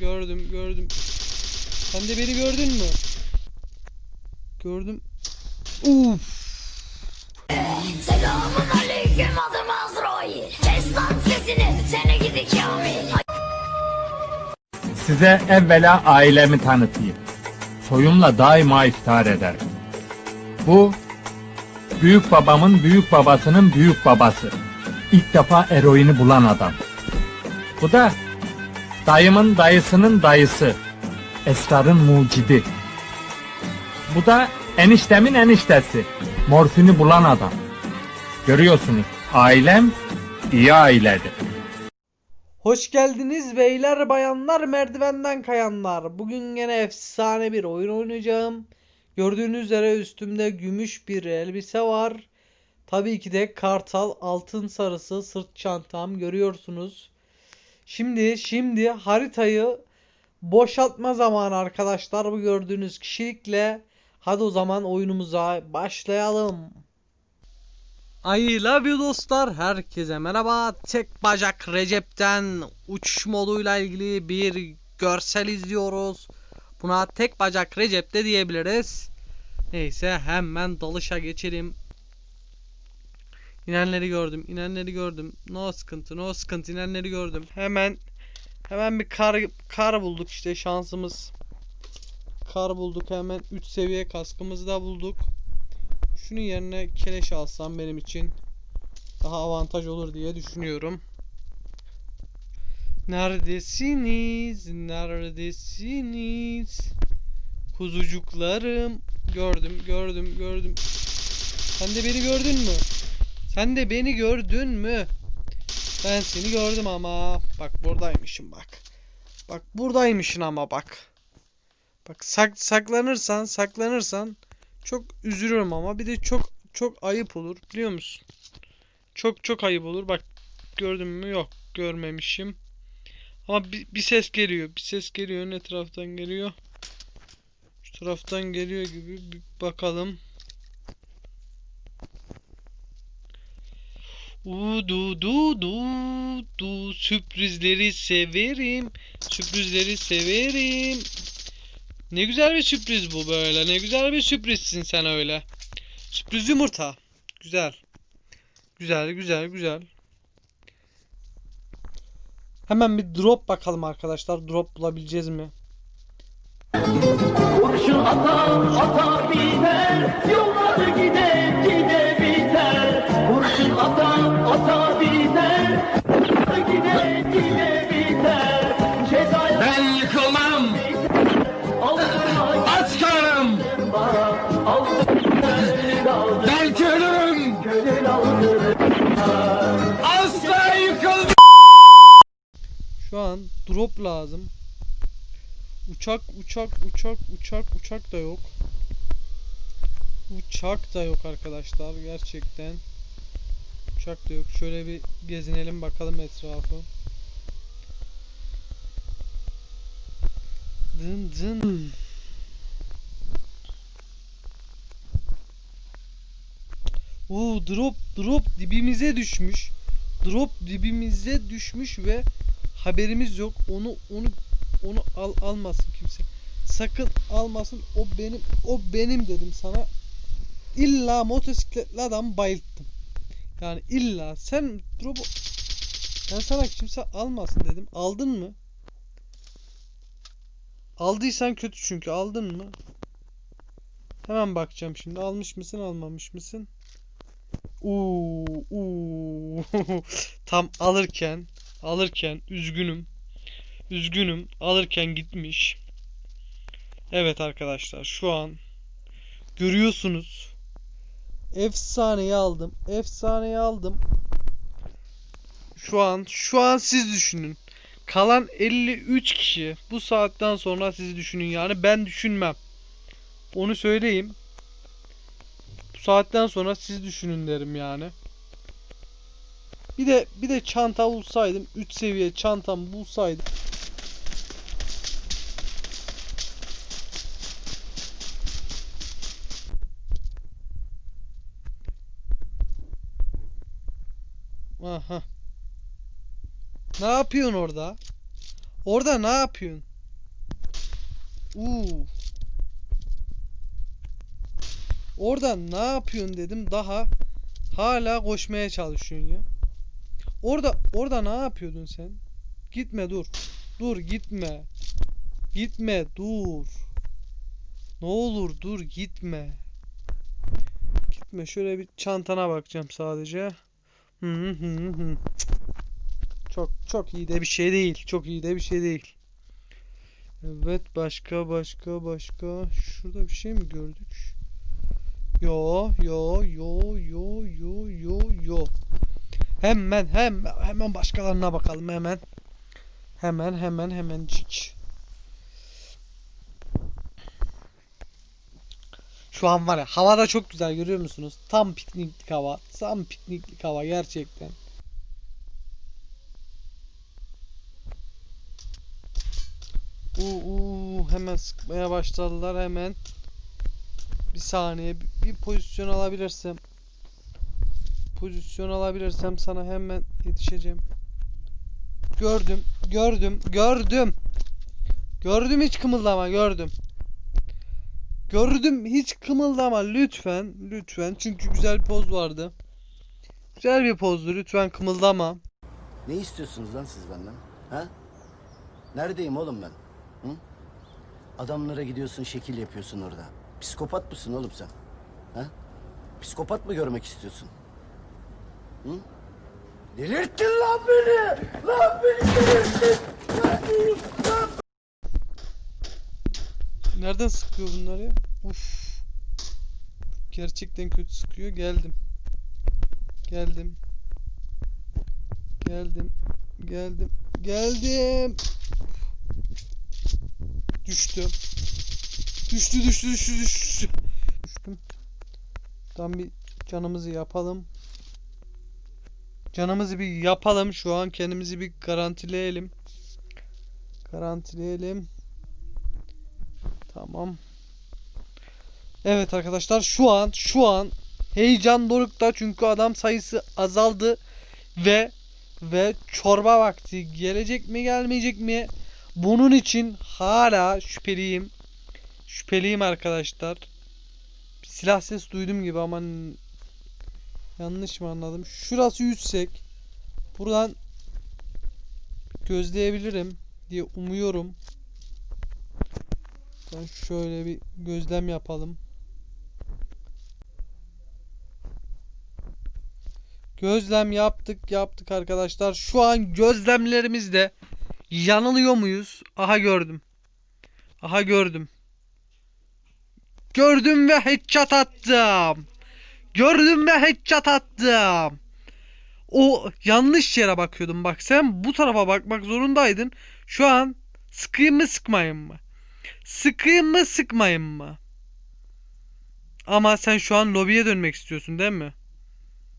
gördüm, gördüm. Sen de beni gördün mü? Gördüm. Uf. Selamun aleyküm adım Azrail Kes lan sesini seni gidi Kamil Size evvela ailemi tanıtayım. Soyumla daima iftar ederim. Bu, büyük babamın büyük babasının büyük babası. İlk defa eroini bulan adam. Bu da, dayımın dayısının dayısı. Esrarın mucidi. Bu da eniştemin eniştesi. Morfini bulan adam. Görüyorsunuz, ailem iyi ailedir. Hoş geldiniz beyler bayanlar merdivenden kayanlar. Bugün gene efsane bir oyun oynayacağım. Gördüğünüz üzere üstümde gümüş bir elbise var. Tabii ki de kartal altın sarısı sırt çantam görüyorsunuz. Şimdi şimdi haritayı boşaltma zamanı arkadaşlar bu gördüğünüz kişilikle. Hadi o zaman oyunumuza başlayalım. I love you dostlar. Herkese merhaba. Tek bacak Recep'ten uçuş moduyla ilgili bir görsel izliyoruz. Buna tek bacak Recep de diyebiliriz. Neyse hemen dalışa geçelim. İnenleri gördüm. inenleri gördüm. No sıkıntı, no sıkıntı. inenleri gördüm. Hemen hemen bir kar kar bulduk işte şansımız. Kar bulduk hemen 3 seviye kaskımızı da bulduk. Şunun yerine keleş alsam benim için daha avantaj olur diye düşünüyorum. Neredesiniz? Neredesiniz? Kuzucuklarım. Gördüm, gördüm, gördüm. Sen de beni gördün mü? Sen de beni gördün mü? Ben seni gördüm ama. Bak buradaymışım bak. Bak buradaymışsın ama bak. Bak sak saklanırsan, saklanırsan çok üzülürüm ama bir de çok çok ayıp olur biliyor musun? Çok çok ayıp olur. Bak gördün mü? Yok görmemişim. Ama bir, bir ses geliyor. Bir ses geliyor. Ne taraftan geliyor? Şu taraftan geliyor gibi. Bir bakalım. Udu du du du sürprizleri severim. Sürprizleri severim. Ne güzel bir sürpriz bu böyle. Ne güzel bir sürprizsin sen öyle. Sürpriz yumurta. Güzel. Güzel, güzel, güzel. Hemen bir drop bakalım arkadaşlar. Drop bulabileceğiz mi? Kurşun ata ata biter, yollar gide gide biter. Kurşun ata ata biter, gide gide biter. Cezaya Ben yıkılmam, aç kaldı, belki ölürüm, asla yıkılmam. Şu an drop lazım. Uçak, uçak, uçak, uçak, uçak da yok. Uçak da yok arkadaşlar gerçekten. Uçak da yok. Şöyle bir gezinelim bakalım etrafı. Dın dın. Oo drop drop dibimize düşmüş. Drop dibimize düşmüş ve haberimiz yok. Onu onu onu al almasın kimse. Sakın almasın. O benim o benim dedim sana. İlla motosikletli adam bayılttım. Yani illa sen drop'u ben sana kimse almasın dedim. Aldın mı? Aldıysan kötü çünkü aldın mı? Hemen bakacağım şimdi. Almış mısın, almamış mısın? Uuu. Tam alırken, alırken üzgünüm. Üzgünüm. Alırken gitmiş. Evet arkadaşlar, şu an görüyorsunuz. Efsaneyi aldım. Efsaneyi aldım. Şu an, şu an siz düşünün. Kalan 53 kişi. Bu saatten sonra siz düşünün yani ben düşünmem. Onu söyleyeyim. Bu saatten sonra siz düşünün derim yani. Bir de bir de çanta bulsaydım 3 seviye çantam bulsaydım Aha. Ne yapıyorsun orada? Orada ne yapıyorsun? Uuu. Orada ne yapıyorsun dedim. Daha hala koşmaya çalışıyorsun ya. Orada orada ne yapıyordun sen? Gitme dur. Dur gitme. Gitme dur. Ne olur dur gitme. Gitme şöyle bir çantana bakacağım sadece. Çok çok iyi de bir şey değil. Çok iyi de bir şey değil. Evet başka başka başka. Şurada bir şey mi gördük? Yo yo yo yo yo yo yo. Hemen hemen hemen başkalarına bakalım hemen. Hemen hemen hemencik. Şu an var ya hava da çok güzel görüyor musunuz? Tam pikniklik hava. Tam pikniklik hava gerçekten. Uuu hemen sıkmaya başladılar hemen. Bir saniye bir, bir pozisyon alabilirsem. Pozisyon alabilirsem sana hemen yetişeceğim. Gördüm, gördüm, gördüm. Gördüm hiç kımıldama, gördüm. Gördüm hiç kımıldama lütfen, lütfen. Çünkü güzel bir poz vardı. Güzel bir pozdu, lütfen kımıldama. Ne istiyorsunuz lan siz benden? Ha? Neredeyim oğlum ben? Hı? Adamlara gidiyorsun şekil yapıyorsun orada. Psikopat mısın oğlum sen? Ha? Psikopat mı görmek istiyorsun? Hı? Delirttin lan beni! Lan beni delirttin! Lan, lan Nereden sıkıyor bunlar ya? Uf. Gerçekten kötü sıkıyor. Geldim. Geldim. Geldim. Geldim. Geldim. Düştüm. Düştü düştü düştü düştü. Düştüm. Şuradan bir canımızı yapalım. Canımızı bir yapalım. Şu an kendimizi bir garantileyelim. Garantileyelim. Tamam. Evet arkadaşlar şu an şu an heyecan dorukta çünkü adam sayısı azaldı ve ve çorba vakti gelecek mi gelmeyecek mi? Bunun için hala şüpheliyim. Şüpheliyim arkadaşlar. Bir silah ses duydum gibi ama yanlış mı anladım? Şurası yüksek. Buradan gözleyebilirim diye umuyorum. Ben şöyle bir gözlem yapalım. Gözlem yaptık yaptık arkadaşlar. Şu an gözlemlerimizde yanılıyor muyuz? Aha gördüm. Aha gördüm. Gördüm ve headshot attım. Gördüm ve headshot attım. O yanlış yere bakıyordum. Bak sen bu tarafa bakmak zorundaydın. Şu an sıkayım mı sıkmayayım mı? Sıkayım mı sıkmayayım mı? Ama sen şu an lobiye dönmek istiyorsun değil mi?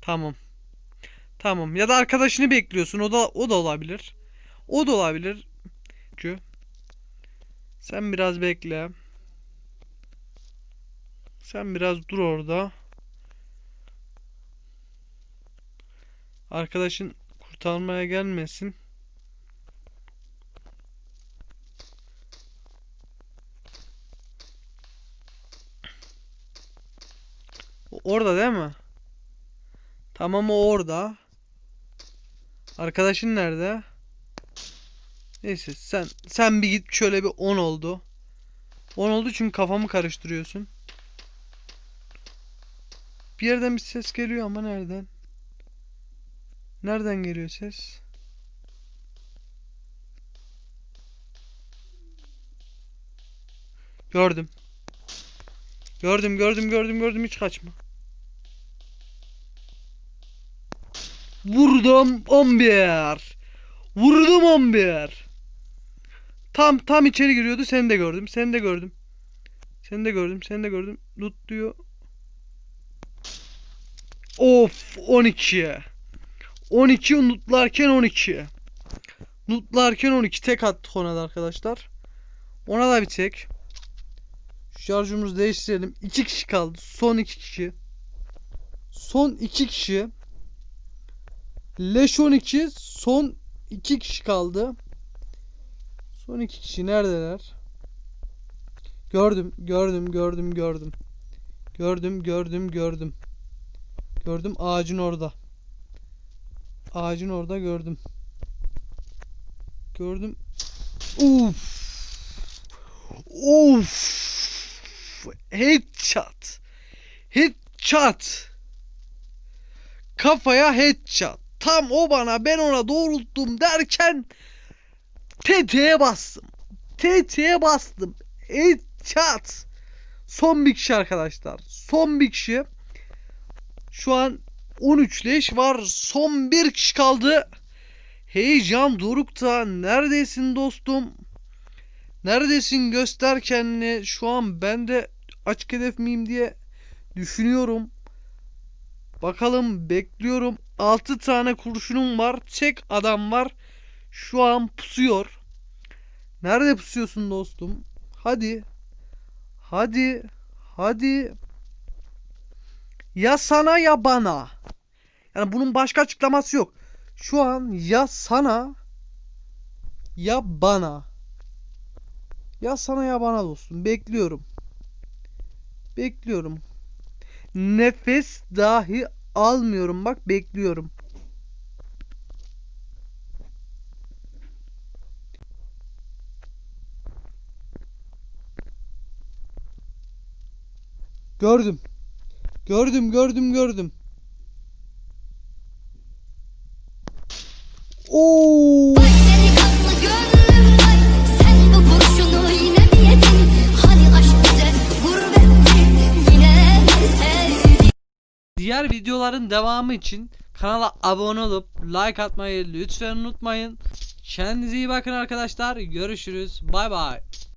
Tamam. Tamam. Ya da arkadaşını bekliyorsun. O da o da olabilir. O da olabilir. Çünkü sen biraz bekle. Sen biraz dur orada. Arkadaşın kurtarmaya gelmesin. O Orada değil mi? Tamam o orada. Arkadaşın nerede? Neyse sen sen bir git şöyle bir 10 oldu. 10 oldu çünkü kafamı karıştırıyorsun. Bir yerden bir ses geliyor ama nereden? Nereden geliyor ses? Gördüm. Gördüm gördüm gördüm gördüm hiç kaçma. Vurdum 11. Vurdum 11. Tam tam içeri giriyordu. Seni de gördüm. Seni de gördüm. Seni de gördüm. Seni de gördüm. Loot diyor. Of 12. 12 lootlarken 12. Lootlarken 12 tek attık ona da arkadaşlar. Ona da bir tek. Şarjımızı değiştirelim. 2 kişi kaldı. Son 2 kişi. Son 2 kişi. Leş 12. Son 2 kişi kaldı. Son 2 kişi neredeler? Gördüm, gördüm, gördüm, gördüm. Gördüm, gördüm, gördüm. Gördüm ağacın orada. Ağacın orada gördüm. Gördüm. Uf. Uf. Headshot. Headshot. Kafaya headshot. Tam o bana ben ona doğrulttum derken TT'ye bastım. TT'ye bastım. Headshot. Son bir kişi arkadaşlar. Son bir kişi. Şu an 13 leş var. Son bir kişi kaldı. Heyecan dorukta. Neredesin dostum? Neredesin göster kendini. Şu an ben de açık hedef miyim diye düşünüyorum. Bakalım bekliyorum. 6 tane kurşunum var. Tek adam var. Şu an pusuyor. Nerede pusuyorsun dostum? Hadi. Hadi. Hadi. Ya sana ya bana. Yani bunun başka açıklaması yok. Şu an ya sana ya bana. Ya sana ya bana dostum. Bekliyorum. Bekliyorum. Nefes dahi almıyorum. Bak bekliyorum. Gördüm. Gördüm, gördüm, gördüm. Videoların devamı için kanala abone olup like atmayı lütfen unutmayın. Kendinize iyi bakın arkadaşlar. Görüşürüz. Bay bay.